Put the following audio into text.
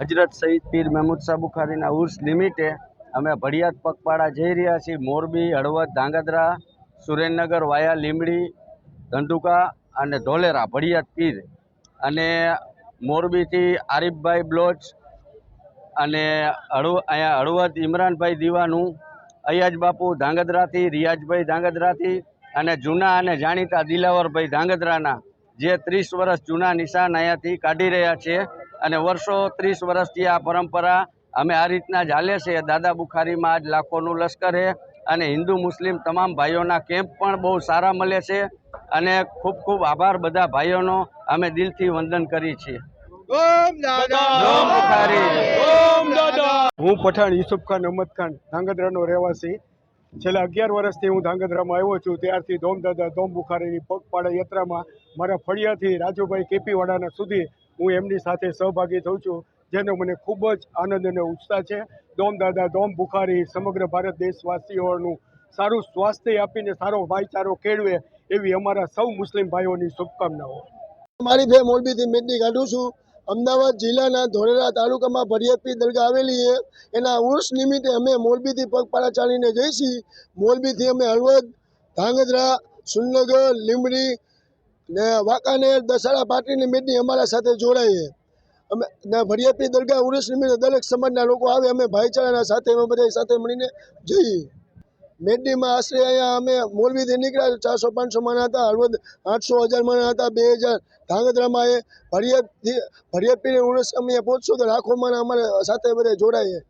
હજરત સઈદ પીર મહેમૂદ શાહ બુખારીના ઉર્સ નિમિત્તે અમે ભડિયાદ પગપાળા જઈ રહ્યા છીએ. મોરબી, હળવદ, ધાંગધ્રા, સુરેન્દ્રનગર વાયા લીંબડી, ધંધુકા અને ધોલેરા ભડિયાદ પીર. અને મોરબીથી આરીફભાઈ બ્લોચ અને હળવ, અહીંયા હળવદ ઇમરાનભાઈ દીવાનું, અયાજ બાપુ ધાંગધ્રાથી, રિયાજભાઈ ધાંગધ્રાથી અને જૂના અને જાણીતા દિલાવરભાઈ ધાંગધ્રાના જે ત્રીસ વર્ષ જૂના નિશાન અહીંયાથી કાઢી રહ્યા છે. અને વર્ષો ત્રીસ વર્ષથી આ પરંપરા અમે આ રીતના ઝાલે છે. દાદા બુખારીમાં આજ લાખોનું લશ્કર છે અને હિન્દુ મુસ્લિમ તમામ ભાઈઓના કેમ્પ પણ બહુ સારા મળે છે અને ખૂબ ખૂબ આભાર બધા ભાઈઓનો અમે દિલથી વંદન કરી છીએ. હું પઠાણ યુસુફ ખાન અહમદ ખાન ધાંગધ્રાનો રહેવાસી. છેલ્લા અગિયાર વર્ષથી હું ધાંગધ્રામાં આવ્યો છું. ત્યારથી ધોમ દાદા ધોમ બુખારીની પગપાળા યાત્રામાં મારા ફળિયાથી રાજુભાઈ કેપીવાડાના સુધી હું એમની સાથે સહભાગી થઉં છું, જેનો મને ખૂબ જ આનંદ અને ઉત્સાહ છે. ધોમદાદા દાદા દોમ બુખારી સમગ્ર ભારત દેશવાસીઓનું સારું સ્વાસ્થ્ય આપીને સારો ભાઈચારો કેળવે એવી અમારા સૌ મુસ્લિમ ભાઈઓની શુભકામનાઓ. મારી બે મોરબીથી મેદની કાઢું છું. અમદાવાદ જિલ્લાના ધોલેરા તાલુકામાં ભરિયતપી દરગાહ આવેલી છે. એના ઉર્ષ નિમિત્તે અમે મોરબીથી પગપાળા ચાલીને જઈશી. મોરબીથી અમે હળવદ, ધાંગધ્રા સુનગર લીંબડી ને વાંકાનેર, દસાડા પાટીની મેદની અમારા સાથે જોડાઈએ અમે ને ભરિયતપી દરગાહ ઉર્ષ નિમિત્તે દરેક સમાજના લોકો આવે, અમે ભાઈચારાના સાથે, અમે બધા સાથે મળીને જઈએ. મેદનીમાં આશરે અહીંયા અમે મોરબીથી નીકળ્યા ચારસો, પાંચસો માણા હતા. હળવદ આઠસો હજાર માણા હતા, બે હજાર. ધાંગધ્રામાં એ ભરિયાદથી ભરિયાદપીની ઉણસ અમે પહોંચશું તો લાખો માણા અમારે સાથે બધા જોડાઈએ